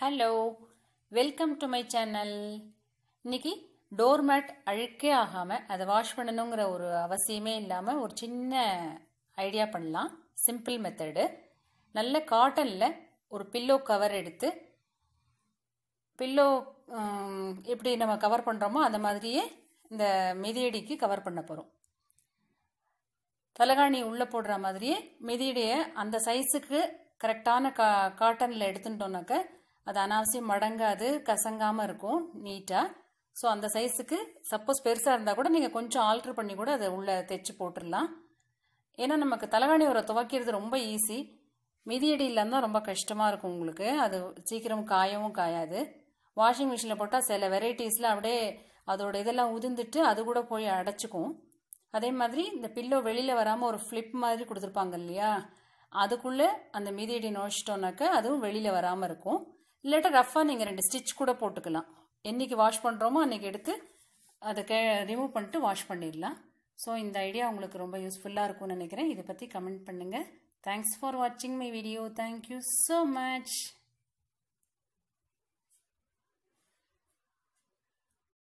Hello welcome to my channel இன்னைக்கு door mat அழுக்கே ஆகாமல் அதை வாஷ் பண்ணணுங்கிற ஒரு அவசியமே இல்லாமல் ஒரு சின்ன ஐடியா பண்ணலாம். சிம்பிள் மெத்தடு நல்ல காட்டனில் ஒரு பில்லோ கவர் எடுத்து பில்லோ எப்படி நம்ம கவர் பண்ணுறோமோ அந்த மாதிரியே இந்த மிதியடிக்கு கவர் பண்ண போகிறோம் தலகாணி உள்ளே போடுற மாதிரியே மிதியடியை அந்த சைஸுக்கு கரெக்டான கா காட்டனில் எடுத்துட்டோம்னாக்க அது அனாவசியம் மடங்காது கசங்காமல் இருக்கும் நீட்டாக ஸோ அந்த சைஸுக்கு சப்போஸ் பெருசாக இருந்தால் கூட நீங்கள் கொஞ்சம் ஆல்ட்ரு பண்ணி கூட அதை உள்ளே தைச்சு போட்டுடலாம். ஏன்னா நமக்கு தலைகாணி உரை துவைக்கிறது ரொம்ப ஈஸி மிதியடி இல்லாமல் ரொம்ப கஷ்டமாக இருக்கும் உங்களுக்கு. அது சீக்கிரம் காயவும் காயாது. வாஷிங் மிஷினில் போட்டால் சில வெரைட்டிஸில் அப்படியே அதோட இதெல்லாம் உதிர்ந்துட்டு அது கூட போய் அடைச்சிக்கும். அதே மாதிரி இந்த பில்லோ வெளியில் வராமல் ஒரு ஃப்ளிப் மாதிரி கொடுத்துருப்பாங்க இல்லையா? அதுக்குள்ளே அந்த மிதியடி நுழைச்சிட்டோன்னாக்க அதுவும் வெளியில் வராமல் இருக்கும். இல்லாட்டா ரஃபாக நீங்கள் ரெண்டு ஸ்டிச் கூட போட்டுக்கலாம். என்றைக்கு வாஷ் பண்ணுறோமோ அன்றைக்கி எடுத்து அதை கே ரிமூவ் பண்ணிட்டு வாஷ் பண்ணிடலாம். ஸோ இந்த ஐடியா உங்களுக்கு ரொம்ப யூஸ்ஃபுல்லாக இருக்கும்னு நினைக்கிறேன். இதை பற்றி கமெண்ட் பண்ணுங்கள் தேங்க்ஸ் ஃபார் வாட்சிங் my video thank you so much